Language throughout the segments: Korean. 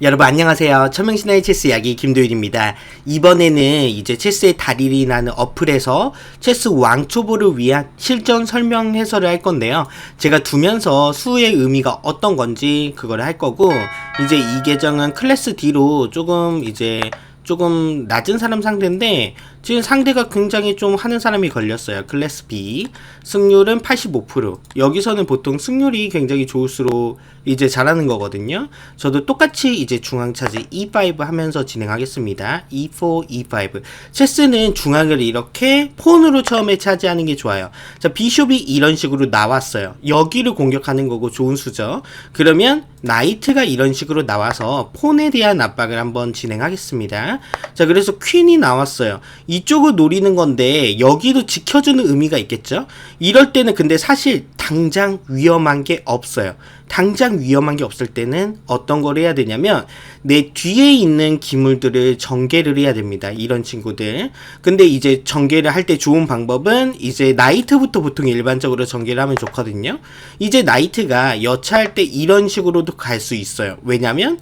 여러분 안녕하세요. 천명신화의 체스 이야기 김도일입니다. 이번에는 이제 체스의 달인이라는 어플에서 체스 왕초보를 위한 실전 설명 해설을 할 건데요. 제가 두면서 수의 의미가 어떤 건지 그걸 할 거고 이제 이 계정은 클래스 D로 조금 이제 조금 낮은 사람 상대인데 지금 상대가 굉장히 좀 하는 사람이 걸렸어요. 클래스 B 승률은 85% 여기서는 보통 승률이 굉장히 좋을수록 이제 잘하는 거거든요. 저도 똑같이 이제 중앙 차지 E5 하면서 진행하겠습니다. E4, E5 체스는 중앙을 이렇게 폰으로 처음에 차지하는 게 좋아요. 자 비숍이 이런 식으로 나왔어요. 여기를 공격하는 거고 좋은 수죠. 그러면 나이트가 이런 식으로 나와서 폰에 대한 압박을 한번 진행하겠습니다. 자, 그래서 퀸이 나왔어요. 이쪽을 노리는 건데 여기도 지켜주는 의미가 있겠죠? 이럴 때는 근데 사실 당장 위험한 게 없어요. 당장 위험한 게 없을 때는 어떤 걸 해야 되냐면 내 뒤에 있는 기물들을 전개를 해야 됩니다. 이런 친구들. 근데 이제 전개를 할 때 좋은 방법은 이제 나이트부터 보통 일반적으로 전개를 하면 좋거든요. 이제 나이트가 여차할 때 이런 식으로도 갈 수 있어요. 왜냐면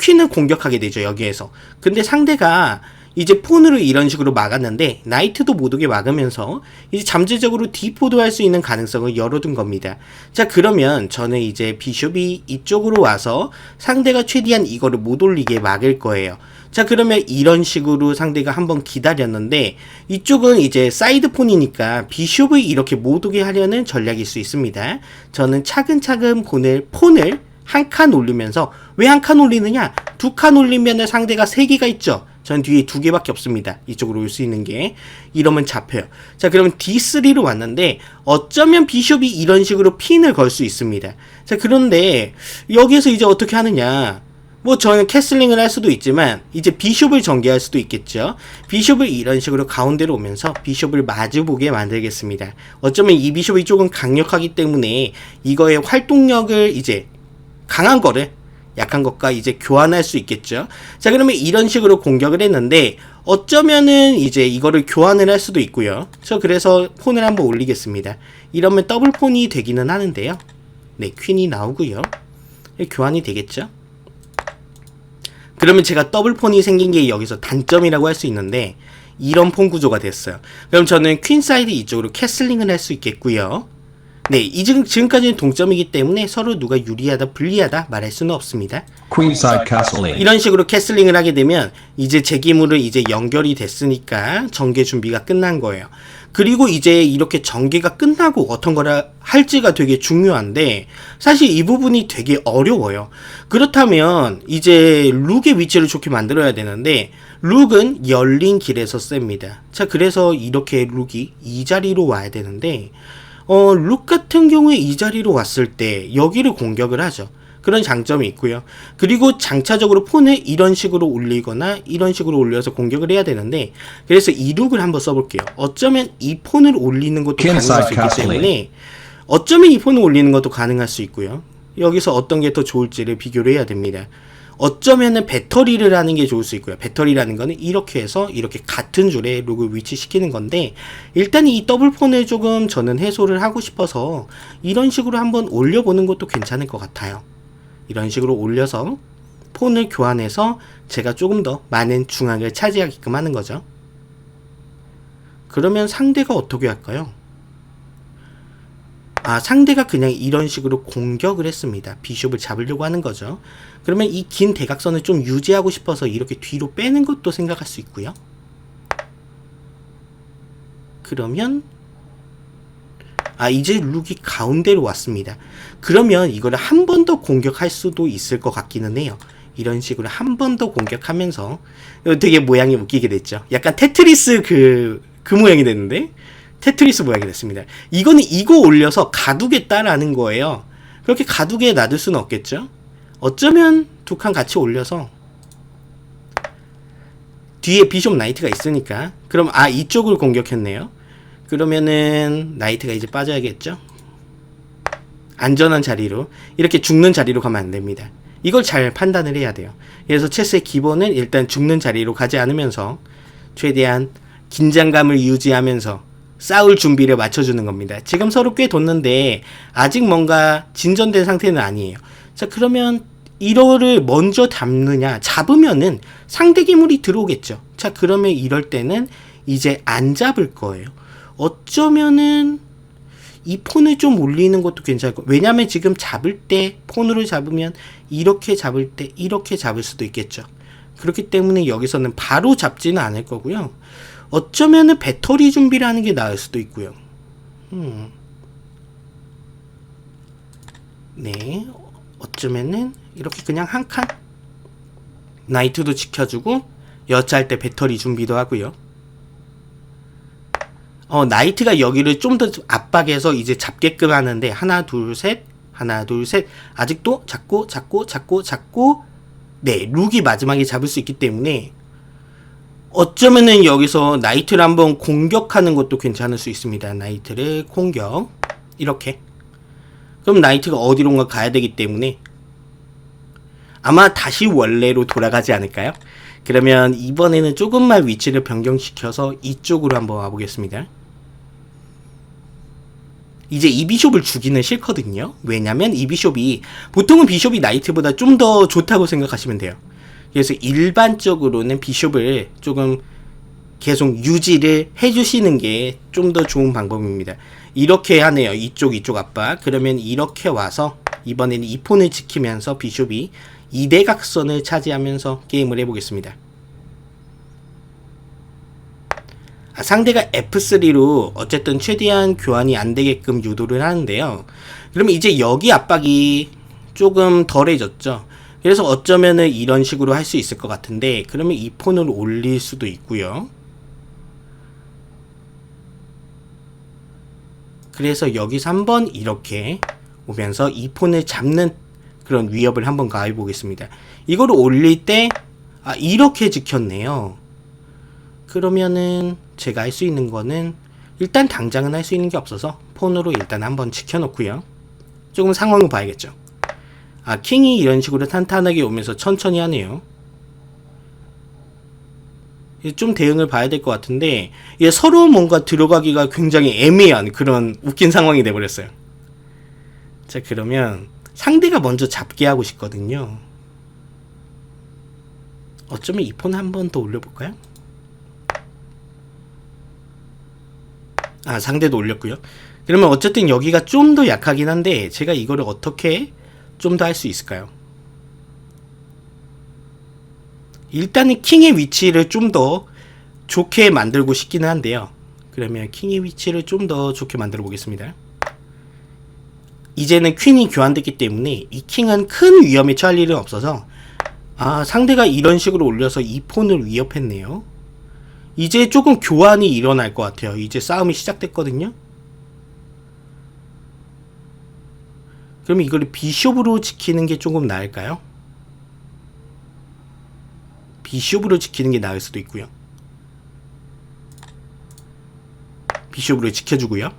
퀸을 공격하게 되죠 여기에서 근데 상대가 이제 폰으로 이런 식으로 막았는데 나이트도 못 오게 막으면서 이제 잠재적으로 D4도 할 수 있는 가능성을 열어둔 겁니다 자 그러면 저는 이제 비숍이 이쪽으로 와서 상대가 최대한 이거를 못 올리게 막을 거예요 자 그러면 이런 식으로 상대가 한번 기다렸는데 이쪽은 이제 사이드폰이니까 비숍을 이렇게 못 오게 하려는 전략일 수 있습니다 저는 차근차근 폰을 폰을 한 칸 올리면서 왜 한 칸 올리느냐? 두 칸 올리면 상대가 세 개가 있죠. 전 뒤에 두 개밖에 없습니다. 이쪽으로 올 수 있는 게 이러면 잡혀요. 자, 그러면 D3로 왔는데 어쩌면 비숍이 이런 식으로 핀을 걸 수 있습니다. 자, 그런데 여기에서 이제 어떻게 하느냐? 뭐 저는 캐슬링을 할 수도 있지만 이제 비숍을 전개할 수도 있겠죠. 비숍을 이런 식으로 가운데로 오면서 비숍을 마주보게 만들겠습니다. 어쩌면 이 비숍이 조금 강력하기 때문에 이거의 활동력을 이제 강한 거를 약한 것과 이제 교환할 수 있겠죠. 자, 그러면 이런 식으로 공격을 했는데 어쩌면은 이제 이거를 교환을 할 수도 있고요. 저 그래서 폰을 한번 올리겠습니다. 이러면 더블 폰이 되기는 하는데요. 네, 퀸이 나오고요. 교환이 되겠죠. 그러면 제가 더블 폰이 생긴 게 여기서 단점이라고 할 수 있는데 이런 폰 구조가 됐어요. 그럼 저는 퀸 사이드 이쪽으로 캐슬링을 할 수 있겠고요. 네, 이 지금 지금까지는 동점이기 때문에 서로 누가 유리하다 불리하다 말할 수는 없습니다. Queenside Castling. 이런 식으로 캐슬링을 하게 되면 이제 제 기물을 이제 연결이 됐으니까 전개 준비가 끝난 거예요. 그리고 이제 이렇게 전개가 끝나고 어떤 거라 할지가 되게 중요한데 사실 이 부분이 되게 어려워요. 그렇다면 이제 룩의 위치를 좋게 만들어야 되는데 룩은 열린 길에서 셉니다. 자, 그래서 이렇게 룩이 이 자리로 와야 되는데 어, 룩 같은 경우에 이 자리로 왔을 때 여기를 공격을 하죠. 그런 장점이 있고요. 그리고 장차적으로 폰을 이런 식으로 올리거나 이런 식으로 올려서 공격을 해야 되는데 그래서 이 룩을 한번 써볼게요. 어쩌면 이 폰을 올리는 것도 가능할 수 있기 때문에 어쩌면 이 폰을 올리는 것도 가능할 수 있고요. 여기서 어떤 게 더 좋을지를 비교를 해야 됩니다. 어쩌면은 배터리를 하는 게 좋을 수 있고요. 배터리라는 거는 이렇게 해서 이렇게 같은 줄에 룩을 위치시키는 건데 일단 이 더블 폰을 조금 저는 해소를 하고 싶어서 이런 식으로 한번 올려보는 것도 괜찮을 것 같아요. 이런 식으로 올려서 폰을 교환해서 제가 조금 더 많은 중앙을 차지하게끔 하는 거죠. 그러면 상대가 어떻게 할까요? 아, 상대가 그냥 이런 식으로 공격을 했습니다. 비숍을 잡으려고 하는 거죠. 그러면 이 긴 대각선을 좀 유지하고 싶어서 이렇게 뒤로 빼는 것도 생각할 수 있고요. 그러면 아 이제 룩이 가운데로 왔습니다. 그러면 이거를 한번 더 공격할 수도 있을 것 같기는 해요. 이런 식으로 한 번 더 공격하면서 되게 모양이 웃기게 됐죠. 약간 테트리스 그, 그 모양이 됐는데 테트리스 모양이 됐습니다. 이거는 이거 올려서 가두겠다라는 거예요. 그렇게 가두게 놔둘 수는 없겠죠. 어쩌면 두 칸 같이 올려서 뒤에 비숍 나이트가 있으니까 그럼 아 이쪽을 공격했네요. 그러면은 나이트가 이제 빠져야겠죠. 안전한 자리로 이렇게 죽는 자리로 가면 안 됩니다. 이걸 잘 판단을 해야 돼요. 그래서 체스의 기본은 일단 죽는 자리로 가지 않으면서 최대한 긴장감을 유지하면서 싸울 준비를 맞춰주는 겁니다. 지금 서로 꽤 뒀는데 아직 뭔가 진전된 상태는 아니에요. 자 그러면 이거를 먼저 잡느냐 잡으면은 상대 기물이 들어오겠죠. 자 그러면 이럴 때는 이제 안 잡을 거예요. 어쩌면은 이 폰을 좀 올리는 것도 괜찮을 거. 왜냐면 지금 잡을 때 폰으로 잡으면 이렇게 잡을 때 이렇게 잡을 수도 있겠죠. 그렇기 때문에 여기서는 바로 잡지는 않을 거고요. 어쩌면은 배터리 준비를 하는 게 나을 수도 있고요. 음. 네. 어쩌면은 이렇게 그냥 한 칸. 나이트도 지켜주고 여차할 때 배터리 준비도 하고요. 어, 나이트가 여기를 좀 더 압박해서 이제 잡게끔 하는데 하나 둘 셋 하나 둘 셋 아직도 잡고 잡고 잡고 잡고 네 룩이 마지막에 잡을 수 있기 때문에 어쩌면은 여기서 나이트를 한번 공격하는 것도 괜찮을 수 있습니다. 나이트를 공격 이렇게 그럼 나이트가 어디론가 가야 되기 때문에 아마 다시 원래로 돌아가지 않을까요? 그러면 이번에는 조금만 위치를 변경시켜서 이쪽으로 한번 와보겠습니다. 이제 이 비숍을 주기는 싫거든요. 왜냐면 이 비숍이 보통은 비숍이 나이트보다 좀 더 좋다고 생각하시면 돼요. 그래서 일반적으로는 비숍을 조금 계속 유지를 해주시는 게 좀 더 좋은 방법입니다. 이렇게 하네요. 이쪽 이쪽 압박. 그러면 이렇게 와서 이번에는 이 폰을 지키면서 비숍이 이대각선을 차지하면서 게임을 해보겠습니다. 아, 상대가 F3로 어쨌든 최대한 교환이 안 되게끔 유도를 하는데요. 그러면 이제 여기 압박이 조금 덜해졌죠. 그래서 어쩌면은 이런 식으로 할 수 있을 것 같은데 그러면 이 폰을 올릴 수도 있고요. 그래서 여기서 한번 이렇게 오면서 이 폰을 잡는 그런 위협을 한번 가해 보겠습니다. 이거를 올릴 때 아, 이렇게 지켰네요. 그러면은 제가 할 수 있는 거는 일단 당장은 할 수 있는 게 없어서 폰으로 일단 한번 지켜놓고요. 조금 상황을 봐야겠죠. 아, 킹이 이런 식으로 탄탄하게 오면서 천천히 하네요. 좀 대응을 봐야 될 것 같은데 예, 서로 뭔가 들어가기가 굉장히 애매한 그런 웃긴 상황이 돼버렸어요. 자 그러면 상대가 먼저 잡게 하고 싶거든요. 어쩌면 이 폰 한 번 더 올려볼까요? 아 상대도 올렸고요. 그러면 어쨌든 여기가 좀 더 약하긴 한데 제가 이거를 어떻게 좀 더 할 수 있을까요? 일단은 킹의 위치를 좀 더 좋게 만들고 싶기는 한데요. 그러면 킹의 위치를 좀 더 좋게 만들어 보겠습니다. 이제는 퀸이 교환됐기 때문에 이 킹은 큰 위험에 처할 일은 없어서 아 상대가 이런 식으로 올려서 이 폰을 위협했네요. 이제 조금 교환이 일어날 것 같아요. 이제 싸움이 시작됐거든요. 그럼 이걸 비숍으로 지키는 게 조금 나을까요? 비숍으로 지키는 게 나을 수도 있고요. 비숍으로 지켜주고요.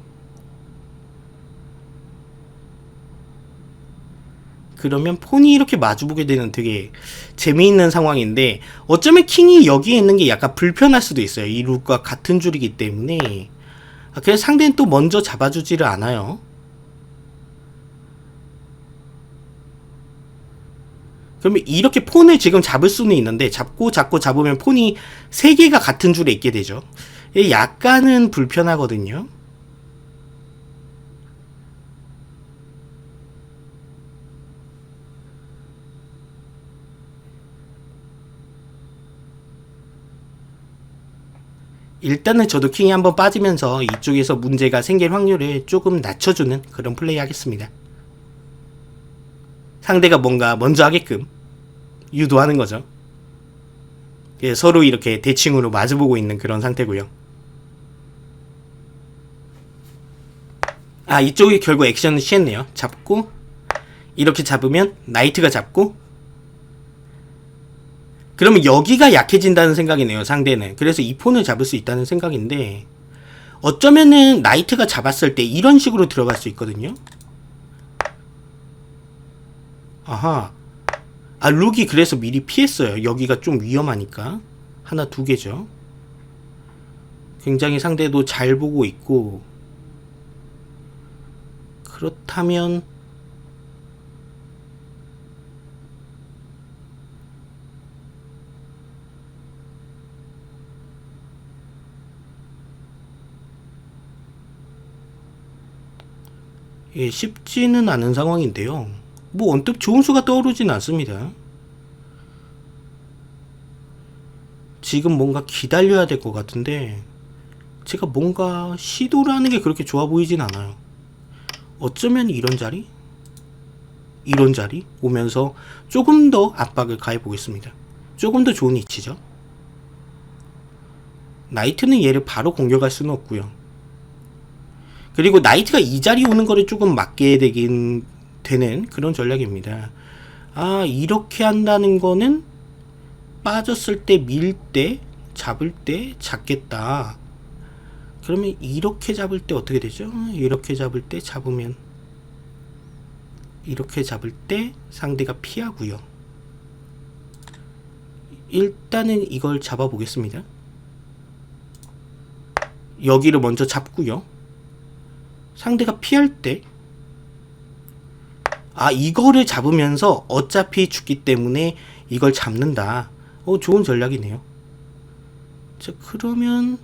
그러면 폰이 이렇게 마주보게 되는 되게 재미있는 상황인데 어쩌면 킹이 여기에 있는 게 약간 불편할 수도 있어요. 이 룩과 같은 줄이기 때문에 아, 그래서 상대는 또 먼저 잡아주지를 않아요. 그러면 이렇게 폰을 지금 잡을 수는 있는데 잡고 잡고 잡으면 폰이 세 개가 같은 줄에 있게 되죠. 약간은 불편하거든요. 일단은 저도 킹이 한번 빠지면서 이쪽에서 문제가 생길 확률을 조금 낮춰주는 그런 플레이 하겠습니다. 상대가 뭔가 먼저 하게끔 유도하는 거죠. 예, 서로 이렇게 대칭으로 마주보고 있는 그런 상태고요. 아 이쪽이 결국 액션을 취했네요. 잡고 이렇게 잡으면 나이트가 잡고 그러면 여기가 약해진다는 생각이네요, 상대는. 그래서 이 폰을 잡을 수 있다는 생각인데, 어쩌면은 나이트가 잡았을 때 이런 식으로 들어갈 수 있거든요? 아하. 아 룩이 그래서 미리 피했어요. 여기가 좀 위험하니까 하나 두 개죠. 굉장히 상대도 잘 보고 있고 그렇다면 예, 쉽지는 않은 상황인데요. 뭐 언뜻 좋은 수가 떠오르진 않습니다. 지금 뭔가 기다려야 될 것 같은데 제가 뭔가 시도를 하는 게 그렇게 좋아 보이진 않아요. 어쩌면 이런 자리? 이런 자리 오면서 조금 더 압박을 가해 보겠습니다. 조금 더 좋은 위치죠. 나이트는 얘를 바로 공격할 수는 없고요. 그리고 나이트가 이 자리 오는 거를 조금 막게 되긴 되는 그런 전략입니다. 아 이렇게 한다는 거는 빠졌을 때 밀 때 잡을 때 잡겠다. 그러면 이렇게 잡을 때 어떻게 되죠? 이렇게 잡을 때 잡으면 이렇게 잡을 때 상대가 피하고요. 일단은 이걸 잡아 보겠습니다. 여기를 먼저 잡고요. 상대가 피할 때 아, 이거를 잡으면서 어차피 죽기 때문에 이걸 잡는다. 어, 좋은 전략이네요. 자, 그러면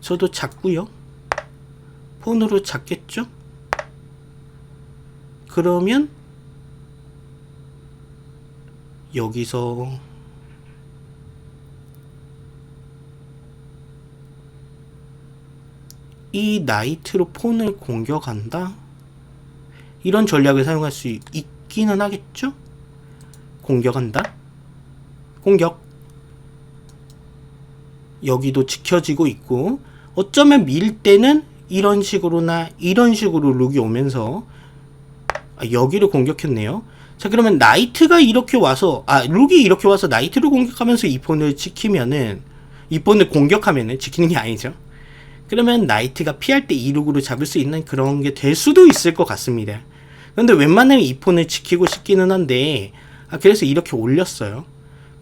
저도 잡고요. 폰으로 잡겠죠? 그러면 여기서 이 나이트로 폰을 공격한다? 이런 전략을 사용할 수 있기는 하겠죠? 공격한다? 공격. 여기도 지켜지고 있고, 어쩌면 밀 때는 이런 식으로나 이런 식으로 룩이 오면서, 아, 여기를 공격했네요. 자, 그러면 나이트가 이렇게 와서, 아, 룩이 이렇게 와서 나이트를 공격하면서 이 폰을 지키면은, 이 폰을 공격하면은 지키는 게 아니죠. 그러면 나이트가 피할 때 이 룩으로 잡을 수 있는 그런 게 될 수도 있을 것 같습니다. 근데 웬만하면 이 폰을 지키고 싶기는 한데, 아, 그래서 이렇게 올렸어요.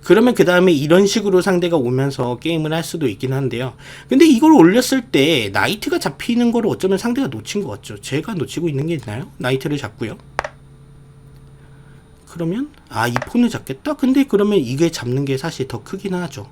그러면 그 다음에 이런 식으로 상대가 오면서 게임을 할 수도 있긴 한데요. 근데 이걸 올렸을 때 나이트가 잡히는 거를 어쩌면 상대가 놓친 것 같죠. 제가 놓치고 있는 게 있나요? 나이트를 잡고요. 그러면 아 이 폰을 잡겠다? 근데 그러면 이게 잡는 게 사실 더 크긴 하죠.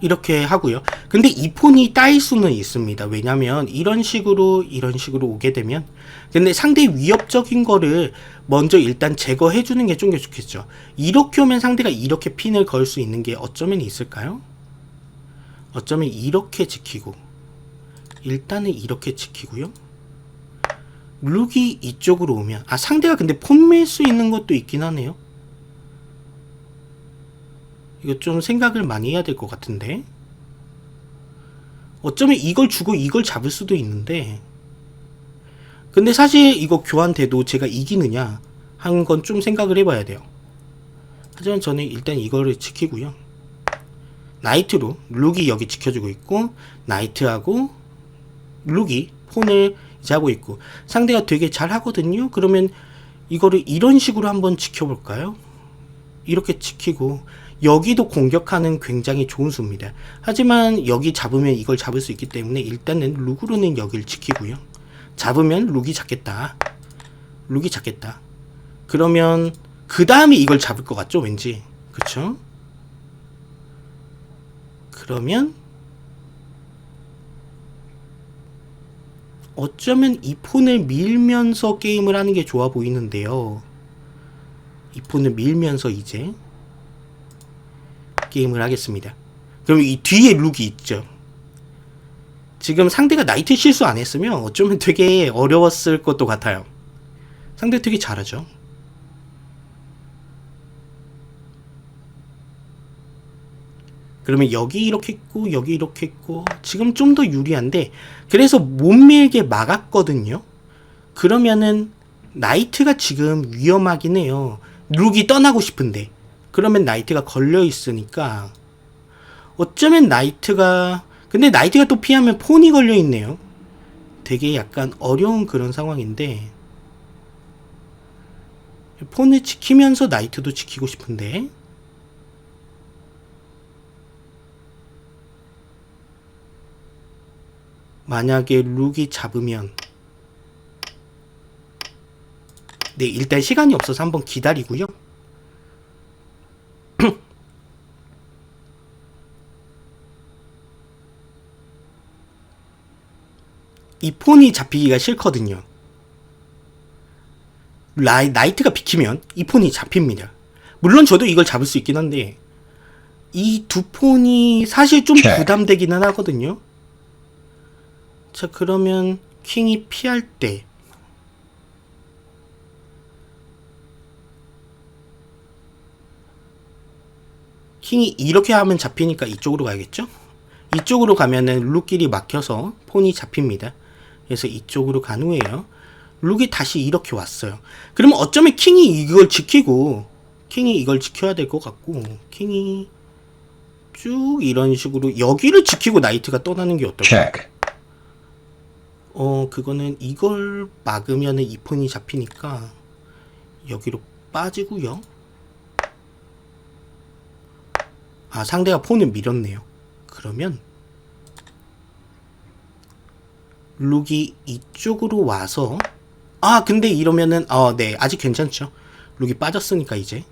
이렇게 하고요. 근데 이 폰이 따일 수는 있습니다. 왜냐면 이런 식으로 이런 식으로 오게 되면 근데 상대 위협적인 거를 먼저 일단 제거해 주는 게좀더 좋겠죠. 이렇게 오면 상대가 이렇게 핀을 걸 수 있는 게 어쩌면 있을까요? 어쩌면 이렇게 지키고 일단은 이렇게 지키고요. 룩이 이쪽으로 오면 아 상대가 근데 폰 밀 수 있는 것도 있긴 하네요. 이거 좀 생각을 많이 해야 될 것 같은데. 어쩌면 이걸 주고 이걸 잡을 수도 있는데. 근데 사실 이거 교환돼도 제가 이기느냐 하는 건 좀 생각을 해봐야 돼요. 하지만 저는 일단 이거를 지키고요. 나이트로 룩이 여기 지켜주고 있고 나이트하고 룩이 폰을 하고 있고 상대가 되게 잘 하거든요. 그러면 이거를 이런 식으로 한번 지켜볼까요? 이렇게 지키고 여기도 공격하는 굉장히 좋은 수입니다. 하지만 여기 잡으면 이걸 잡을 수 있기 때문에 일단은 룩으로는 여기를 지키고요. 잡으면 룩이 잡겠다. 룩이 잡겠다. 그러면 그 다음에 이걸 잡을 것 같죠? 왠지. 그쵸? 그러면 어쩌면 이 폰을 밀면서 게임을 하는 게 좋아 보이는데요. 이 폰을 밀면서 이제 게임을 하겠습니다. 그럼 이 뒤에 룩이 있죠. 지금 상대가 나이트 실수 안 했으면 어쩌면 되게 어려웠을 것도 같아요. 상대 되게 잘하죠. 그러면 여기 이렇게 있고 여기 이렇게 있고 지금 좀 더 유리한데 그래서 못 밀게 막았거든요. 그러면은 나이트가 지금 위험하긴 해요. 룩이 떠나고 싶은데 그러면 나이트가 걸려 있으니까 어쩌면 나이트가 근데 나이트가 또 피하면 폰이 걸려 있네요. 되게 약간 어려운 그런 상황인데 폰을 지키면서 나이트도 지키고 싶은데 만약에 룩이 잡으면 네 일단 시간이 없어서 한번 기다리고요. 이 폰이 잡히기가 싫거든요. 라이, 나이트가 비키면 이 폰이 잡힙니다. 물론 저도 이걸 잡을 수 있긴 한데 이 두 폰이 사실 좀. 부담되기는 하거든요. 자 그러면 킹이 피할 때 킹이 이렇게 하면 잡히니까 이쪽으로 가야겠죠? 이쪽으로 가면은 룩길이 막혀서 폰이 잡힙니다. 그래서 이쪽으로 간 후에요. 룩이 다시 이렇게 왔어요. 그러면 어쩌면 킹이 이걸 지키고 킹이 이걸 지켜야 될 것 같고 킹이 쭉 이런 식으로 여기를 지키고 나이트가 떠나는 게 어떨까? check, 어 그거는 이걸 막으면은 이 폰이 잡히니까 여기로 빠지고요. 아 상대가 폰을 밀었네요. 그러면 룩이 이쪽으로 와서 아 근데 이러면은 어 네 아직 괜찮죠. 룩이 빠졌으니까 이제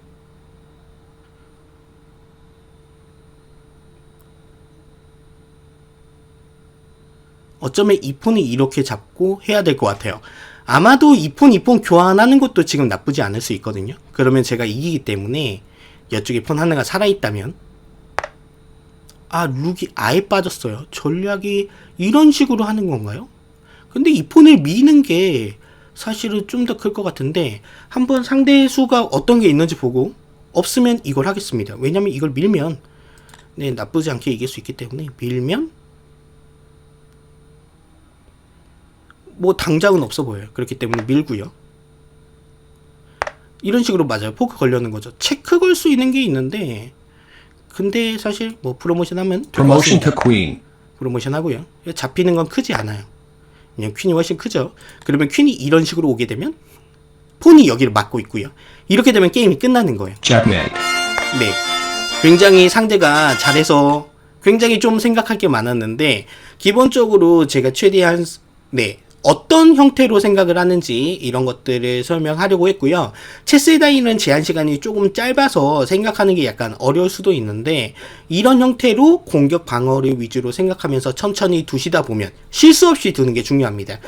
어쩌면 이 폰을 이렇게 잡고 해야 될 것 같아요. 아마도 이 폰, 이 폰 교환하는 것도 지금 나쁘지 않을 수 있거든요. 그러면 제가 이기기 때문에 이쪽에 폰 하나가 살아있다면 아 룩이 아예 빠졌어요. 전략이 이런 식으로 하는 건가요? 근데 이 폰을 미는 게 사실은 좀 더 클 것 같은데 한번 상대 수가 어떤 게 있는지 보고 없으면 이걸 하겠습니다. 왜냐면 이걸 밀면 네 나쁘지 않게 이길 수 있기 때문에 밀면 뭐 당장은 없어 보여요. 그렇기 때문에 밀고요. 이런 식으로 맞아요. 포크 걸려는 거죠. 체크 걸 수 있는 게 있는데 근데 사실 뭐 프로모션 하면 to queen, 프로모션 하고요. 잡히는 건 크지 않아요. 그냥 퀸이 훨씬 크죠. 그러면 퀸이 이런 식으로 오게 되면 폰이 여기를 막고 있고요. 이렇게 되면 게임이 끝나는 거예요. checkmate, 네. 굉장히 상대가 잘해서 굉장히 좀 생각할 게 많았는데 기본적으로 제가 최대한 네. 어떤 형태로 생각을 하는지 이런 것들을 설명하려고 했고요. 체스에 다니는 제한 시간이 조금 짧아서 생각하는 게 약간 어려울 수도 있는데 이런 형태로 공격 방어를 위주로 생각하면서 천천히 두시다 보면 실수 없이 두는 게 중요합니다.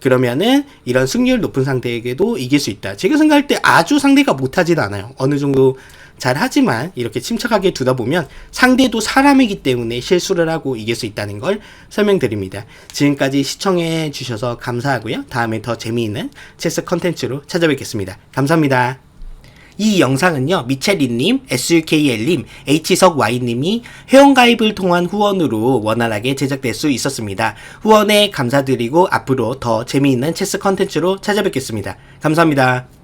그러면은 이런 승률 높은 상대에게도 이길 수 있다. 제가 생각할 때 아주 상대가 못하진 않아요. 어느 정도 잘 하지만 이렇게 침착하게 두다 보면 상대도 사람이기 때문에 실수를 하고 이길 수 있다는 걸 설명드립니다. 지금까지 시청해 주셔서 감사하고요. 다음에 더 재미있는 체스 컨텐츠로 찾아뵙겠습니다. 감사합니다. 이 영상은요, 미첼리님, SUKL님, H석Y님이 회원가입을 통한 후원으로 원활하게 제작될 수 있었습니다. 후원에 감사드리고 앞으로 더 재미있는 체스 컨텐츠로 찾아뵙겠습니다. 감사합니다.